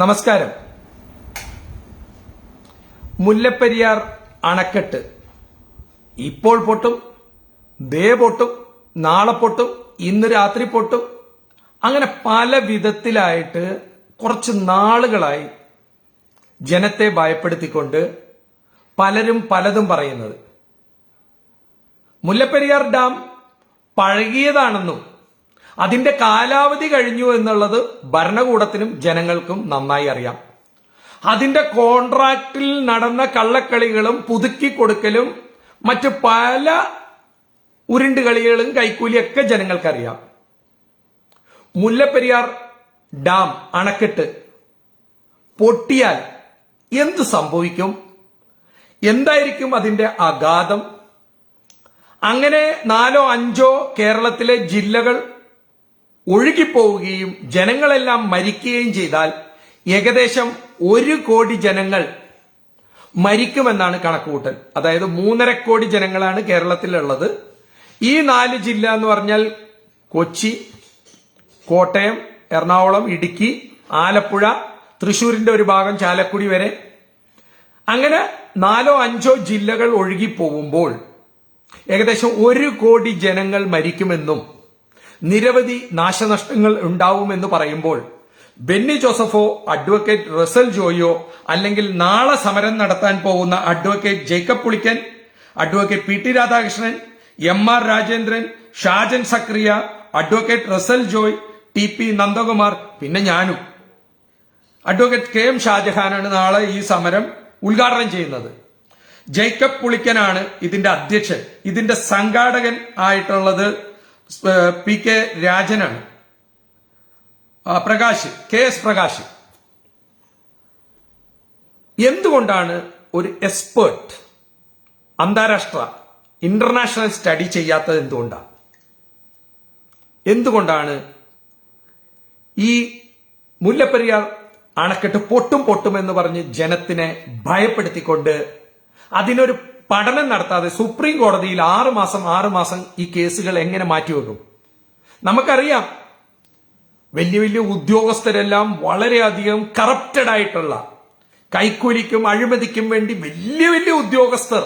നമസ്കാരം. മുല്ലപ്പെരിയാർ അണക്കെട്ട്. ഇപ്പോൾ പൊട്ടും ദേ പൊട്ടും നാളെ പൊട്ടും ഇന്ന് രാത്രി പൊട്ടും. അങ്ങനെ പല വിധത്തിലായിട്ട് കുറച്ച് നാളുകളായി ജനത്തെ ഭയപ്പെടുത്തിക്കൊണ്ട് പലരും പലതും പറയുന്നത്. മുല്ലപ്പെരിയാർ ഡാം പഴകിയതാണെന്നും അതിന്റെ കാലാവധി കഴിഞ്ഞു എന്നുള്ളത് ഭരണകൂടത്തിനും ജനങ്ങൾക്കും നന്നായി അറിയാം. അതിന്റെ കോൺട്രാക്റ്റിൽ നടന്ന കള്ളക്കളികളും പുതുക്കി കൊടുക്കലും മറ്റു പല ഉരുണ്ടുകളികളും കൈക്കൂലിയൊക്കെ ജനങ്ങൾക്കറിയാം. മുല്ലപ്പെരിയാർ ഡാം അണക്കെട്ട് പൊട്ടിയാൽ എന്ത് സംഭവിക്കും? എന്തായിരിക്കും അതിന്റെ അഗാധം അങ്ങനെ നാലോ അഞ്ചോ കേരളത്തിലെ ജില്ലകൾ ഒഴുകിപ്പോവുകയും ജനങ്ങളെല്ലാം മരിക്കുകയും ചെയ്താൽ ഏകദേശം ഒരു കോടി ജനങ്ങൾ മരിക്കുമെന്നാണ് കണക്കുകൂട്ടൽ. അതായത് മൂന്നര കോടി ജനങ്ങളാണ് കേരളത്തിലുള്ളത്. ഈ നാല് ജില്ല എന്ന് പറഞ്ഞാൽ കൊച്ചി കോട്ടയം എറണാകുളം ഇടുക്കി ആലപ്പുഴ തൃശൂരിന്റെ ഒരു ഭാഗം ചാലക്കുടി വരെ. അങ്ങനെ നാലോ അഞ്ചോ ജില്ലകൾ ഒഴുകി പോകുമ്പോൾ ഏകദേശം ഒരു കോടി ജനങ്ങൾ മരിക്കുമെന്നും നിരവധി നാശനഷ്ടങ്ങൾ ഉണ്ടാവുമെന്ന് പറയുമ്പോൾ ബെന്നി ജോസഫോ അഡ്വക്കേറ്റ് റസൽ ജോയോ അല്ലെങ്കിൽ നാളെ സമരം നടത്താൻ പോകുന്ന advocate Jacob Pulikkan advocate P T Radhakrishnan M R Rajendran Shajan Skariah advocate Russell Joy T P Nandakumar പിന്നെ ഞാനും. അഡ്വക്കേറ്റ് കെ എം ഷാജഹാനാണ് നാളെ ഈ സമരം ഉദ്ഘാടനം ചെയ്യുന്നത്. ജേക്കബ് പുളിക്കനാണ് ഇതിന്റെ അധ്യക്ഷൻ. ഇതിന്റെ സംഘാടകൻ ആയിട്ടുള്ളത് P K രാജനാണ്. Prakash K S Prakash. എന്തുകൊണ്ടാണ് ഒരു എക്സ്പേർട്ട് അന്താരാഷ്ട്ര ഇന്റർനാഷണൽ സ്റ്റഡി ചെയ്യാത്തത് എന്തുകൊണ്ടാണ്? എന്തുകൊണ്ടാണ് ഈ മുല്ലപ്പെരിയാർ അണക്കെട്ട് പൊട്ടും പൊട്ടും എന്ന് പറഞ്ഞ് ജനത്തിനെ ഭയപ്പെടുത്തിക്കൊണ്ട് അതിനൊരു പഠനം നടത്താതെ സുപ്രീം കോടതിയിൽ ആറ് മാസം ആറ് മാസം ഈ കേസുകൾ എങ്ങനെ മാറ്റിവെക്കും നമുക്കറിയാം വലിയ വലിയ ഉദ്യോഗസ്ഥരെല്ലാം വളരെയധികം കറപ്റ്റഡ് ആയിട്ടുള്ള കൈക്കൂലിക്കും അഴിമതിക്കും വേണ്ടി വലിയ വലിയ ഉദ്യോഗസ്ഥർ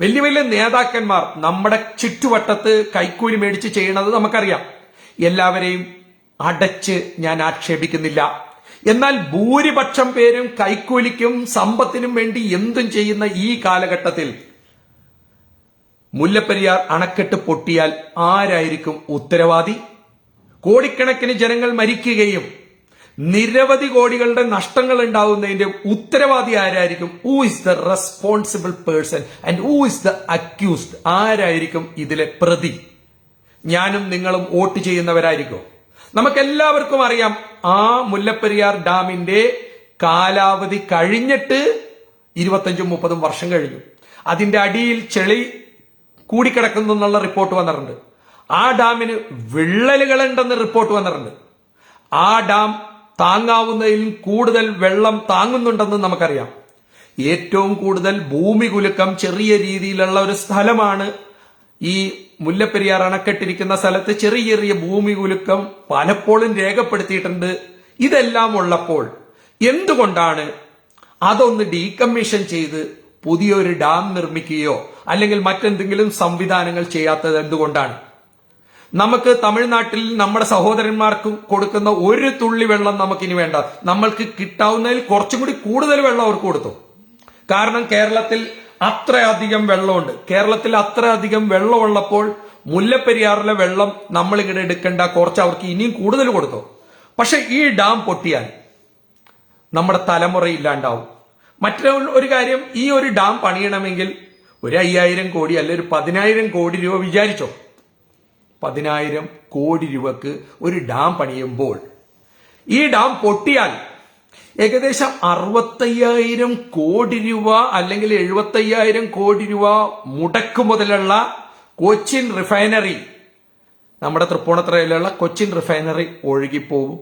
വലിയ വലിയ നേതാക്കന്മാർ നമ്മുടെ ചുറ്റുവട്ടത്ത് കൈക്കൂലി മേടിച്ച് ചെയ്യണത് നമുക്കറിയാം. എല്ലാവരെയും അടച്ച് ഞാൻ ആക്ഷേപിക്കുന്നില്ല. എന്നാൽ ഭൂരിപക്ഷം പേരും കൈക്കൂലിക്കും സമ്പത്തിനും വേണ്ടി എന്തും ചെയ്യുന്ന ഈ കാലഘട്ടത്തിൽ മുല്ലപ്പെരിയാർ അണക്കെട്ട് പൊട്ടിയാൽ ആരായിരിക്കും ഉത്തരവാദി? കോടിക്കണക്കിന് ജനങ്ങൾ മരിക്കുകയും നിരവധി കോടികളുടെ നഷ്ടങ്ങൾ ഉണ്ടാവുന്നതിന്റെ ഉത്തരവാദി ആരായിരിക്കും? Who is the responsible person and who is the accused ആരായിരിക്കും ഇതിലെ പ്രതി? ഞാനും നിങ്ങളും വോട്ട് ചെയ്യുന്നവരായിരിക്കും? നമുക്കെല്ലാവർക്കും അറിയാം ആ മുല്ലപ്പെരിയാർ ഡാമിന്റെ കാലാവധി കഴിഞ്ഞിട്ട് ഇരുപത്തഞ്ചും മുപ്പതും വർഷം കഴിഞ്ഞു. അതിന്റെ അടിയിൽ ചെളി കൂടിക്കിടക്കുന്നു എന്നുള്ള റിപ്പോർട്ട് വന്നിട്ടുണ്ട്. ആ ഡാമിന് വിള്ളലുകളുണ്ടെന്ന് റിപ്പോർട്ട് വന്നിട്ടുണ്ട്. ആ ഡാം താങ്ങാവുന്നതിൽ കൂടുതൽ വെള്ളം താങ്ങുന്നുണ്ടെന്ന് നമുക്കറിയാം. ഏറ്റവും കൂടുതൽ ഭൂമി കുലുക്കം ചെറിയ രീതിയിലുള്ള ഒരു സ്ഥലമാണ് ഈ മുല്ലപ്പെരിയാർ അണക്കെട്ടിരിക്കുന്ന സ്ഥലത്ത് ചെറിയ ചെറിയ ഭൂമി കുലുക്കം പലപ്പോഴും രേഖപ്പെടുത്തിയിട്ടുണ്ട്. ഇതെല്ലാം ഉള്ളപ്പോൾ എന്തുകൊണ്ടാണ് അതൊന്ന് ഡീകമ്മീഷൻ ചെയ്ത് പുതിയൊരു ഡാം നിർമ്മിക്കുകയോ അല്ലെങ്കിൽ മറ്റെന്തെങ്കിലും സംവിധാനങ്ങൾ ചെയ്യാത്തത് എന്തുകൊണ്ടാണ്? നമുക്ക് തമിഴ്നാട്ടിൽ നമ്മുടെ സഹോദരന്മാർക്ക് കൊടുക്കുന്ന ഒരു തുള്ളി വെള്ളം നമുക്കിനി വേണ്ട. നമ്മൾക്ക് കിട്ടാവുന്നതിൽ കുറച്ചും കൂടി കൂടുതൽ വെള്ളം അവർക്ക് കൊടുത്തു. കാരണം കേരളത്തിൽ അത്രയധികം വെള്ളമുണ്ട്. കേരളത്തിൽ അത്രയധികം വെള്ളമുള്ളപ്പോൾ മുല്ലപ്പെരിയാറിലെ വെള്ളം നമ്മളിങ്ങനെ എടുക്കേണ്ട കുറച്ച് അവർക്ക് ഇനിയും കൂടുതൽ കൊടുത്തു. പക്ഷെ ഈ ഡാം പൊട്ടിയാൽ നമ്മുടെ തലമുറ ഇല്ലാണ്ടാവും. മറ്റൊരു ഒരു കാര്യം ഈ ഒരു ഡാം പണിയണമെങ്കിൽ ഒരു അയ്യായിരം കോടി അല്ലെ ഒരു പതിനായിരം കോടി രൂപ വിചാരിച്ചോ? പതിനായിരം കോടി രൂപക്ക് ഒരു ഡാം പണിയുമ്പോൾ ഈ ഡാം പൊട്ടിയാൽ ഏകദേശം അറുപത്തയ്യായിരം കോടി രൂപ അല്ലെങ്കിൽ എഴുപത്തയ്യായിരം കോടി രൂപ മുടക്ക് മുതലുള്ള കൊച്ചിൻ റിഫൈനറി നമ്മുടെ തൃപ്പൂണിത്തുറയിലുള്ള കൊച്ചിൻ റിഫൈനറി ഒഴുകിപ്പോകും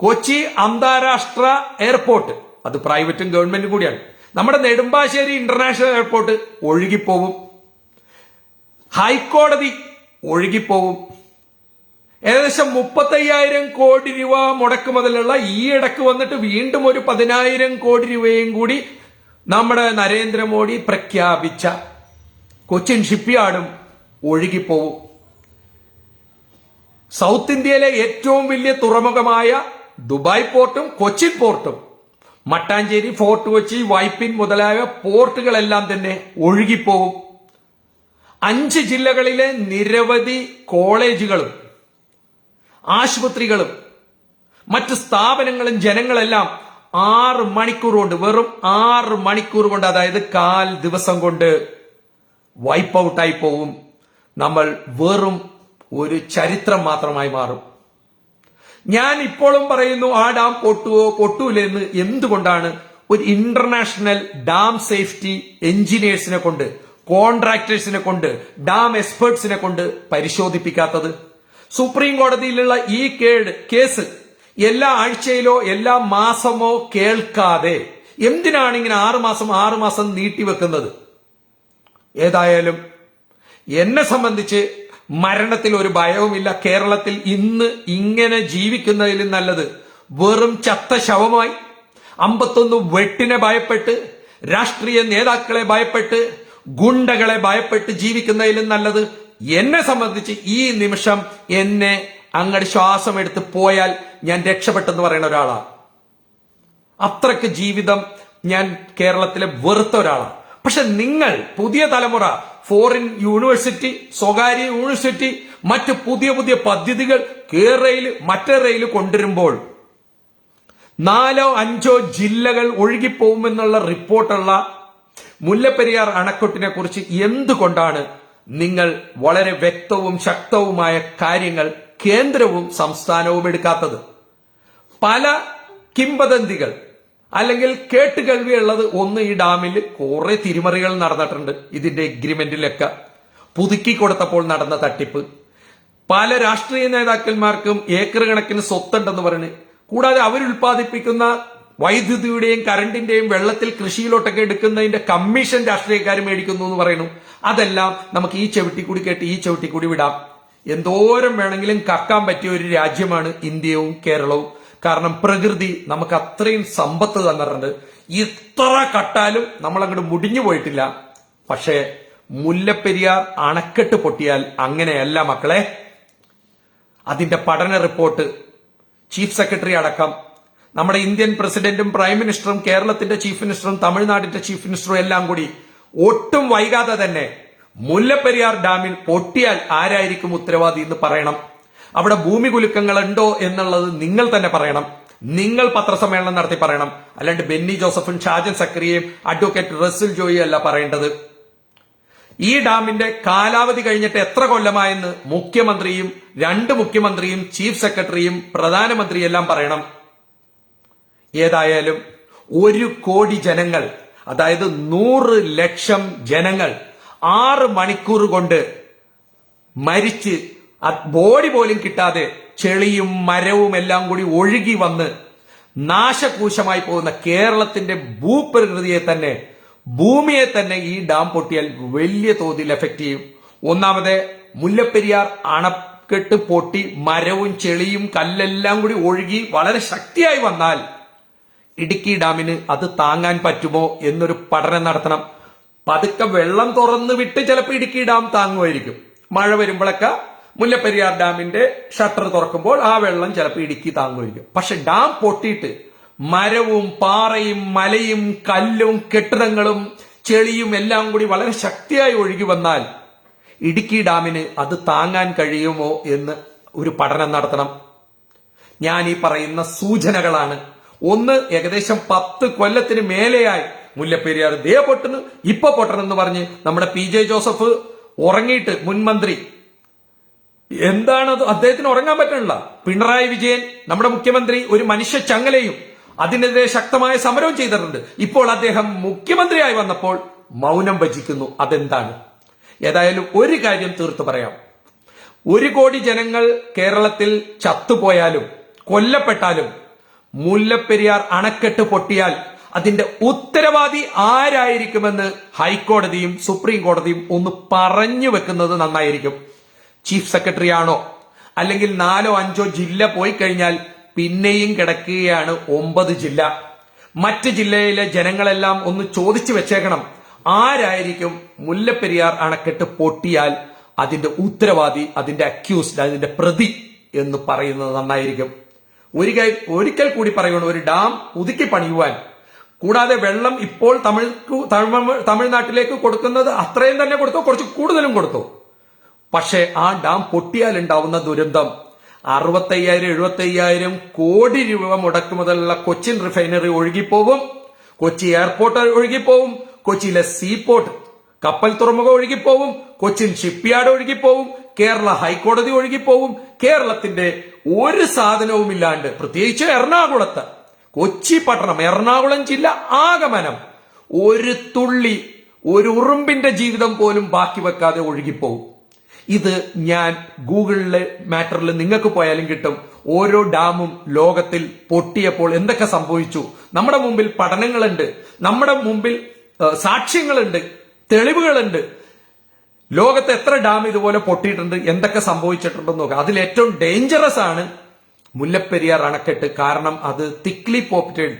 കൊച്ചി അന്താരാഷ്ട്ര എയർപോർട്ട് അത് പ്രൈവറ്റും ഗവൺമെന്റും കൂടിയാണ്. നമ്മുടെ നെടുമ്പാശ്ശേരി ഇന്റർനാഷണൽ എയർപോർട്ട് ഒഴുകിപ്പോവും. ഹൈക്കോടതി ഒഴുകിപ്പോവും. ഏകദേശം മുപ്പത്തയ്യായിരം കോടി രൂപ മുടക്ക് മുതലുള്ള ഈ ഇടയ്ക്ക് വന്നിട്ട് വീണ്ടും ഒരു പതിനായിരം കോടി രൂപയും കൂടി നമ്മുടെ നരേന്ദ്രമോദി പ്രഖ്യാപിച്ച കൊച്ചിൻ ഷിപ്പ്യാർഡും ഒഴുകിപ്പോവും. സൗത്ത് ഇന്ത്യയിലെ ഏറ്റവും വലിയ തുറമുഖമായ ദുബായ് പോർട്ടും കൊച്ചിൻ പോർട്ടും മട്ടാഞ്ചേരി ഫോർട്ട് കൊച്ചി വൈപ്പിൻ മുതലായ പോർട്ടുകളെല്ലാം തന്നെ ഒഴുകിപ്പോകും. അഞ്ച് ജില്ലകളിലെ നിരവധി കോളേജുകളും ആശുപത്രികളും മറ്റ് സ്ഥാപനങ്ങളും ജനങ്ങളെല്ലാം ആറ് മണിക്കൂർ കൊണ്ട് വെറും ആറ് മണിക്കൂർ കൊണ്ട് അതായത് കാൽ ദിവസം കൊണ്ട് വൈപ്പ് ഔട്ടായി പോവും. നമ്മൾ വെറും ഒരു ചരിത്രം മാത്രമായി മാറും. ഞാൻ ഇപ്പോഴും പറയുന്നു ആ ഡാം പൊട്ടുവോ പൊട്ടൂലെന്ന് എന്തുകൊണ്ടാണ് ഒരു ഇന്റർനാഷണൽ ഡാം സേഫ്റ്റി എഞ്ചിനീയേഴ്സിനെ കൊണ്ട് കോൺട്രാക്ടേഴ്സിനെ കൊണ്ട് ഡാം എക്സ്പേർട്സിനെ കൊണ്ട് പരിശോധിപ്പിക്കാത്തത്? സുപ്രീം കോടതിയിലുള്ള ഈ കേട് കേസ് എല്ലാ ആഴ്ചയിലോ എല്ലാ മാസമോ കേൾക്കാതെ എന്തിനാണ് ഇങ്ങനെ ആറു മാസം ആറു മാസം നീട്ടിവെക്കുന്നത് ഏതായാലും എന്നെ സംബന്ധിച്ച് മരണത്തിൽ ഒരു ഭയവുമില്ല. കേരളത്തിൽ ഇന്ന് ഇങ്ങനെ ജീവിക്കുന്നതിൽ നല്ലത് വെറും ചത്ത ശവമായി അമ്പത്തൊന്ന് വെട്ടിനെ ഭയപ്പെട്ട് രാഷ്ട്രീയ നേതാക്കളെ ഭയപ്പെട്ട് ഗുണ്ടകളെ ഭയപ്പെട്ട് ജീവിക്കുന്നതിലും നല്ലത് എന്നെ സംബന്ധിച്ച് ഈ നിമിഷം എന്നെ അങ്ങോട്ട് ശ്വാസം എടുത്ത് പോയാൽ ഞാൻ രക്ഷപ്പെട്ടെന്ന് പറയുന്ന ഒരാളാണ് അത്രയ്ക്ക് ജീവിതം ഞാൻ കേരളത്തിലെ വെറുത്ത ഒരാളാണ് പക്ഷെ നിങ്ങൾ പുതിയ തലമുറ ഫോറിൻ യൂണിവേഴ്സിറ്റി സ്വകാര്യ യൂണിവേഴ്സിറ്റി മറ്റ് പുതിയ പുതിയ പദ്ധതികൾ കേരളയിൽ മറ്റേറയിൽ കൊണ്ടുവരുമ്പോൾ നാലോ അഞ്ചോ ജില്ലകൾ ഒഴുകിപ്പോകുമെന്നുള്ള റിപ്പോർട്ടുള്ള മുല്ലപ്പെരിയാർ അണക്കെട്ടിനെ കുറിച്ച് എന്തുകൊണ്ടാണ് നിങ്ങൾ വളരെ വ്യക്തവും ശക്തവുമായ കാര്യങ്ങൾ കേന്ദ്രവും സംസ്ഥാനവും എടുക്കാത്തത്? പല കിംവദന്തികൾ അല്ലെങ്കിൽ കേട്ട് കേട്ടുകേൾവിയുള്ളത് ഒന്ന് ഈ ഡാമിൽ കുറെ തിരിമറികൾ നടന്നിട്ടുണ്ട്. ഇതിന്റെ എഗ്രിമെന്റിലൊക്കെ പുതുക്കി കൊടുത്തപ്പോൾ നടന്ന തട്ടിപ്പ്. പല രാഷ്ട്രീയ നേതാക്കന്മാർക്കും ഏക്കർ കണക്കിന് സ്വത്തുണ്ടെന്ന് പറഞ്ഞ് കൂടാതെ അവരുൽപ്പാദിപ്പിക്കുന്ന വൈദ്യുതിയുടെയും കറണ്ടിന്റെയും വെള്ളത്തിൽ കൃഷിയിലോട്ടൊക്കെ എടുക്കുന്നതിന്റെ കമ്മീഷൻ രാഷ്ട്രീയക്കാർ മേടിക്കുന്നു എന്ന് പറയുന്നു. അതെല്ലാം നമുക്ക് ഈ ചവിട്ടി കൂടി കേട്ട് ഈ ചവിട്ടി കൂടി വിടാം. എന്തോരം വേണമെങ്കിലും കക്കാൻ പറ്റിയ ഒരു രാജ്യമാണ് ഇന്ത്യയും കേരളവും. കാരണം പ്രകൃതി നമുക്ക് അത്രയും സമ്പത്ത് തന്നിട്ടുണ്ട്. ഇത്ര കട്ടാലും നമ്മൾ അങ്ങോട്ട് മുടിഞ്ഞു പോയിട്ടില്ല. പക്ഷേ മുല്ലപ്പെരിയാർ അണക്കെട്ട് പൊട്ടിയാൽ അങ്ങനെയല്ല മക്കളെ. അതിന്റെ പഠന റിപ്പോർട്ട് ചീഫ് സെക്രട്ടറി അടക്കം നമ്മുടെ ഇന്ത്യൻ പ്രസിഡന്റും പ്രൈം മിനിസ്റ്ററും കേരളത്തിന്റെ ചീഫ് മിനിസ്റ്ററും തമിഴ്നാടിന്റെ ചീഫ് മിനിസ്റ്ററും എല്ലാം കൂടി ഒട്ടും വൈകാതെ തന്നെ മുല്ലപ്പെരിയാർ ഡാമിൽ പൊട്ടിയാൽ ആരായിരിക്കും ഉത്തരവാദി എന്ന് പറയണം. അവിടെ ഭൂമി കുലുക്കങ്ങൾ ഉണ്ടോ എന്നുള്ളത് നിങ്ങൾ തന്നെ പറയണം. നിങ്ങൾ പത്രസമ്മേളനം നടത്തി പറയണം. അല്ലാണ്ട് ബെന്നി ജോസഫും ഷാജൻ സക്രിയയും അഡ്വക്കേറ്റ് റസിൽ ജോയി അല്ല പറയേണ്ടത്. ഈ ഡാമിന്റെ കാലാവധി കഴിഞ്ഞിട്ട് എത്ര കൊല്ലമായെന്ന് മുഖ്യമന്ത്രിയും രണ്ട് മുഖ്യമന്ത്രിയും ചീഫ് സെക്രട്ടറിയും പ്രധാനമന്ത്രിയും എല്ലാം പറയണം. ഏതായാലും ഒരു കോടി ജനങ്ങൾ അതായത് നൂറ് ലക്ഷം ജനങ്ങൾ ആറ് മണിക്കൂർ കൊണ്ട് മരിച്ച് ബോഡി പോലും കിട്ടാതെ ചെളിയും മരവും എല്ലാം കൂടി ഒഴുകി വന്ന് നാശകൂശമായി പോകുന്ന കേരളത്തിന്റെ ഭൂപ്രകൃതിയെ തന്നെ ഭൂമിയെ തന്നെ ഈ ഡാം പൊട്ടിയാൽ വലിയ തോതിൽ എഫക്ട് ചെയ്യും. ഒന്നാമത് മുല്ലപ്പെരിയാർ അണക്കെട്ട് പൊട്ടി മരവും ചെളിയും കല്ലെല്ലാം കൂടി ഒഴുകി വളരെ ശക്തിയായി വന്നാൽ ഇടുക്കി ഡാമിന് അത് താങ്ങാൻ പറ്റുമോ എന്നൊരു പഠനം നടത്തണം. പതുക്കെ വെള്ളം തുറന്നു വിട്ട് ചിലപ്പോൾ ഇടുക്കി ഡാം താങ്ങുമായിരിക്കും. മഴ വരുമ്പോഴൊക്കെ മുല്ലപ്പെരിയാർ ഡാമിന്റെ ഷട്ടർ തുറക്കുമ്പോൾ ആ വെള്ളം ചിലപ്പോൾ ഇടുക്കി താങ്ങുമായിരിക്കും. പക്ഷെ ഡാം പൊട്ടിയിട്ട് മരവും പാറയും മലയും കല്ലും കെട്ടിടങ്ങളും ചെളിയും എല്ലാം കൂടി വളരെ ശക്തിയായി ഒഴുകി വന്നാൽ ഇടുക്കി ഡാമിന് അത് താങ്ങാൻ കഴിയുമോ എന്ന് ഒരു പഠനം നടത്തണം. ഞാൻ ഈ പറയുന്ന സൂചനകളാണ്. ഒന്ന് ഏകദേശം പത്ത് കൊല്ലത്തിന് മേലെയായി മുല്ലപ്പെരിയാർ ദേ പൊട്ടുന്നു. ഇപ്പൊ പൊട്ടണം എന്ന് പറഞ്ഞ് നമ്മുടെ പി ജെ ജോസഫ് ഉറങ്ങിയിട്ട് മുൻ മന്ത്രി എന്താണ് അദ്ദേഹത്തിന് ഉറങ്ങാൻ പറ്റണില്ല. പിണറായി വിജയൻ നമ്മുടെ മുഖ്യമന്ത്രി ഒരു മനുഷ്യ ചങ്ങലയും അതിനെതിരെ ശക്തമായ സമരവും ചെയ്തിട്ടുണ്ട്. ഇപ്പോൾ അദ്ദേഹം മുഖ്യമന്ത്രിയായി വന്നപ്പോൾ മൗനം ഭജിക്കുന്നു. അതെന്താണ്? ഏതായാലും ഒരു കാര്യം തീർത്തു പറയാം. ഒരു കോടി ജനങ്ങൾ കേരളത്തിൽ ചത്തുപോയാലും കൊല്ലപ്പെട്ടാലും മുല്ലപ്പെരിയാർ അണക്കെട്ട് പൊട്ടിയാൽ അതിന്റെ ഉത്തരവാദി ആരായിരിക്കുമെന്ന് ഹൈക്കോടതിയും സുപ്രീം കോടതിയും ഒന്ന് പറഞ്ഞു വെക്കുന്നത് നന്നായിരിക്കും. ചീഫ് സെക്രട്ടറി ആണോ അല്ലെങ്കിൽ നാലോ അഞ്ചോ ജില്ല പോയി കഴിഞ്ഞാൽ പിന്നെയും കിടക്കുകയാണ് ഒമ്പത് ജില്ല. മറ്റ് ജില്ലയിലെ ജനങ്ങളെല്ലാം ഒന്ന് ചോദിച്ചു വെച്ചേക്കണം. ആരായിരിക്കും മുല്ലപ്പെരിയാർ അണക്കെട്ട് പൊട്ടിയാൽ അതിന്റെ ഉത്തരവാദി അതിന്റെ അക്യൂസ്ഡ് അതിന്റെ പ്രതി എന്ന് പറയുന്നത് നന്നായിരിക്കും. ഒരിക്കൽ ഒരിക്കൽ കൂടി പറയണം ഒരു ഡാം പുതുക്കി പണിയുവാൻ. കൂടാതെ വെള്ളം ഇപ്പോൾ തമിഴ് തമിഴ് തമിഴ്നാട്ടിലേക്ക് കൊടുക്കുന്നത് അത്രയും തന്നെ കൊടുത്തു കുറച്ച് കൂടുതലും കൊടുത്തു? പക്ഷേ ആ ഡാം പൊട്ടിയാൽ ഉണ്ടാവുന്ന ദുരന്തം അറുപത്തയ്യായിരം എഴുപത്തയ്യായിരം കോടി രൂപ മുടക്കുമുതലുള്ള കൊച്ചിൻ റിഫൈനറി ഒഴുകിപ്പോവും കൊച്ചി എയർപോർട്ട് ഒഴുകിപ്പോവും കൊച്ചിയിലെ സീപോർട്ട് കപ്പൽ തുറമുഖം ഒഴുകിപ്പോവും കൊച്ചിൻ ഷിപ്പ്യാർഡ് ഒഴുകിപ്പോവും കേരള ഹൈക്കോടതി ഒഴുകിപ്പോവും കേരളത്തിന്റെ ഒരു സാധനവും ഇല്ലാണ്ട് പ്രത്യേകിച്ച് എറണാകുളത്ത്. കൊച്ചി പട്ടണം എറണാകുളം ജില്ല ആഗമനം ഒരു തുള്ളി ഒരു ഉറുമ്പിന്റെ ജീവിതം പോലും ബാക്കി വെക്കാതെ ഒഴുകിപ്പോവും ഇത് ഞാൻ ഗൂഗിളിലെ മാറ്ററിൽ നിങ്ങൾക്ക് പോയാലും കിട്ടും. ഓരോ ഡാമും ലോകത്തിൽ പൊട്ടിയപ്പോൾ എന്തൊക്കെ സംഭവിച്ചു? നമ്മുടെ മുമ്പിൽ പഠനങ്ങളുണ്ട്. നമ്മുടെ മുമ്പിൽ സാക്ഷ്യങ്ങളുണ്ട്. തെളിവുകളുണ്ട്. ലോകത്ത് എത്ര ഡാം ഇതുപോലെ പൊട്ടിയിട്ടുണ്ട് എന്തൊക്കെ സംഭവിച്ചിട്ടുണ്ടെന്ന് നോക്കുക അതിൽ ഏറ്റവും ഡേഞ്ചറസ് ആണ് മുല്ലപ്പെരിയാർ അണക്കെട്ട്. കാരണം അത് തിക്ലി പോപ്റ്റഡ്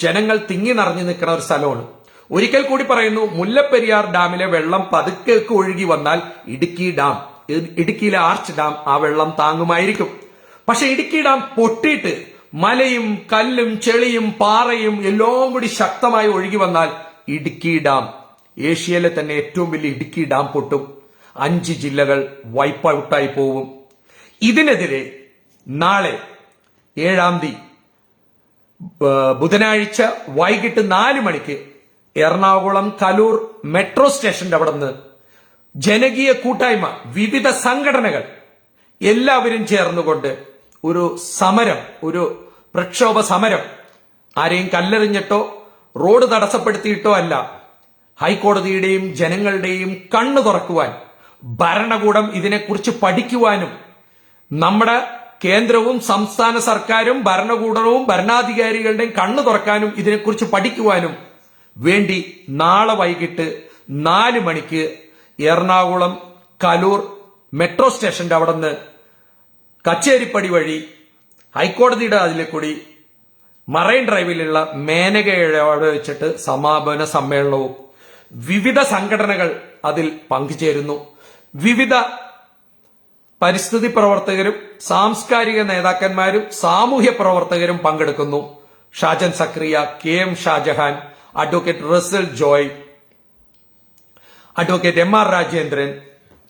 ജനങ്ങൾ തിങ്ങി നിറഞ്ഞു നിൽക്കുന്ന ഒരു സ്ഥലമാണ്. ഒരിക്കൽ കൂടി പറയുന്നു മുല്ലപ്പെരിയാർ ഡാമിലെ വെള്ളം പതുക്കെ ഒഴുകി വന്നാൽ ഇടുക്കി ഡാം ഇടുക്കിയിലെ ആർച്ച് ഡാം ആ വെള്ളം താങ്ങുമായിരിക്കും. പക്ഷെ ഇടുക്കി ഡാം പൊട്ടിയിട്ട് മലയും കല്ലും ചെളിയും പാറയും എല്ലാം കൂടി ശക്തമായി ഒഴുകി വന്നാൽ ഇടുക്കി ഡാം ഏഷ്യയിലെ തന്നെ ഏറ്റവും വലിയ ഇടുക്കി ഡാം പൊട്ടും. അഞ്ച് ജില്ലകൾ വൈപ്പ് ഔട്ടായി പോവും. ഇതിനെതിരെ നാളെ ഏഴാം തീയതി ബുധനാഴ്ച വൈകിട്ട് നാല് മണിക്ക് എറണാകുളം കലൂർ മെട്രോ സ്റ്റേഷന്റെ അവിടെ നിന്ന് ജനകീയ കൂട്ടായ്മ വിവിധ സംഘടനകൾ എല്ലാവരും ചേർന്നുകൊണ്ട് ഒരു സമരം ഒരു പ്രക്ഷോഭ സമരം ആരെയും കല്ലെറിഞ്ഞിട്ടോ റോഡ് തടസ്സപ്പെടുത്തിയിട്ടോ അല്ല. ഹൈക്കോടതിയുടെയും ജനങ്ങളുടെയും കണ്ണു തുറക്കുവാൻ ഭരണകൂടം ഇതിനെക്കുറിച്ച് പഠിക്കുവാനും നമ്മുടെ കേന്ദ്രവും സംസ്ഥാന സർക്കാരും ഭരണകൂടവും ഭരണാധികാരികളുടെയും കണ്ണു തുറക്കാനും ഇതിനെക്കുറിച്ച് പഠിക്കുവാനും വേണ്ടി നാളെ വൈകിട്ട് നാല് മണിക്ക് എറണാകുളം കലൂർ മെട്രോ സ്റ്റേഷന്റെ അവിടെ നിന്ന് കച്ചേരിപ്പടി വഴി ഹൈക്കോടതിയുടെ അതിലെ കൂടി മറൈൻ ഡ്രൈവിലുള്ള മേനകയുടെ അവിടെ വെച്ചിട്ട് സമാപന സമ്മേളനവും വിവിധ സംഘടനകൾ അതിൽ പങ്കുചേരുന്നു. വിവിധ പരിസ്ഥിതി പ്രവർത്തകരും സാംസ്കാരിക നേതാക്കന്മാരും സാമൂഹ്യ പ്രവർത്തകരും പങ്കെടുക്കുന്നു. Shajan Skariah K M Shajahan advocate Russell Joy advocate M R Rajendran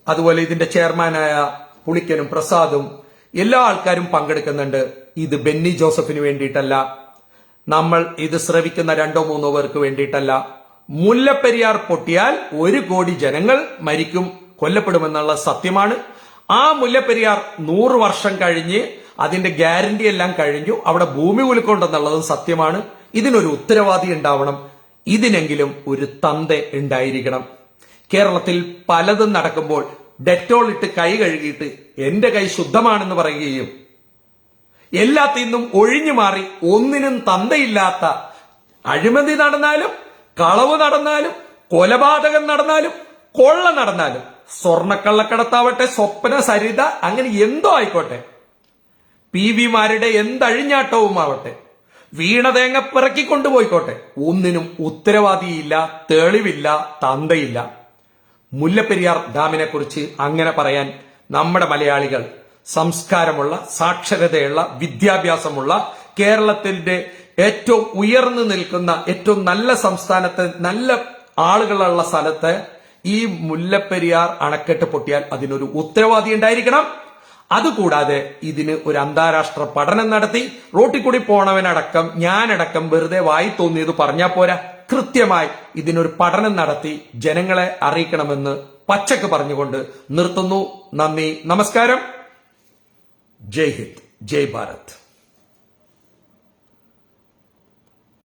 അതുപോലെ ഇതിന്റെ ചെയർമാനായ പുളിക്കനും പ്രസാദും എല്ലാ ആൾക്കാരും പങ്കെടുക്കുന്നുണ്ട്. ഇത് ബെന്നി ജോസഫിന് വേണ്ടിയിട്ടല്ല. നമ്മൾ ഇത് ശ്രവിക്കുന്ന രണ്ടോ മൂന്നോ പേർക്ക് വേണ്ടിയിട്ടല്ല. മുല്ലപ്പെരിയാർ പൊട്ടിയാൽ ഒരു കോടി ജനങ്ങൾ മരിക്കും കൊല്ലപ്പെടുമെന്നുള്ള സത്യമാണ്. ആ മുല്ലപ്പെരിയാർ നൂറ് വർഷം കഴിഞ്ഞ് അതിന്റെ ഗ്യാരണ്ടി എല്ലാം കഴിഞ്ഞു. അവിടെ ഭൂമി ഉൾക്കൊണ്ടെന്നുള്ളതും സത്യമാണ്. ഇതിനൊരു ഉത്തരവാദി ഉണ്ടാവണം. ഇതിനെങ്കിലും ഒരു തന്ത ഉണ്ടായിരിക്കണം. കേരളത്തിൽ പലതും നടക്കുമ്പോൾ ഡെറ്റോൾ ഇട്ട് കൈ കഴുകിയിട്ട് എന്റെ കൈ ശുദ്ധമാണെന്ന് പറയുകയും എല്ലാത്തിൽ നിന്നും ഒഴിഞ്ഞു മാറി ഒന്നിനും തന്തയില്ലാത്ത അഴിമതി നടന്നാലും കളവ് നടന്നാലും കൊലപാതകം നടന്നാലും കൊള്ള നടന്നാലും സ്വർണക്കള്ളക്കടത്താവട്ടെ സ്വപ്ന സരിത അങ്ങനെ എന്തോ ആയിക്കോട്ടെ. പി വിമാരുടെ എന്തഴിഞ്ഞാട്ടവും ആവട്ടെ വീണതേങ്ങ പിറക്കി കൊണ്ടുപോയിക്കോട്ടെ. ഒന്നിനും ഉത്തരവാദിയില്ല തെളിവില്ല തന്തയില്ല. മുല്ലപ്പെരിയാർ ഡാമിനെ കുറിച്ച് അങ്ങനെ പറയാൻ നമ്മുടെ മലയാളികൾ സംസ്കാരമുള്ള സാക്ഷരതയുള്ള വിദ്യാഭ്യാസമുള്ള കേരളത്തിന്റെ ഏറ്റവും ഉയർന്നു നിൽക്കുന്ന ഏറ്റവും നല്ല സംസ്ഥാനത്ത് നല്ല ആളുകളുള്ള സ്ഥലത്ത് ഈ മുല്ലപ്പെരിയാർ അണക്കെട്ട് പൊട്ടിയാൽ അതിനൊരു ഉത്തരവാദി ഉണ്ടായിരിക്കണം. അതുകൂടാതെ ഇതിന് ഒരു അന്താരാഷ്ട്ര പഠനം നടത്തി റോട്ടിൽ കൂടി പോണവനടക്കം ഞാനടക്കം വെറുതെ വായി തോന്നിയത് പറഞ്ഞാൽ പോരാ. കൃത്യമായി ഇതിനൊരു പഠനം നടത്തി ജനങ്ങളെ അറിയിക്കണമെന്ന് പച്ചക്ക് പറഞ്ഞുകൊണ്ട് നിർത്തുന്നു. നന്ദി നമസ്കാരം. ജയ് ഹിന്ദ് ജയ് ഭാരത്.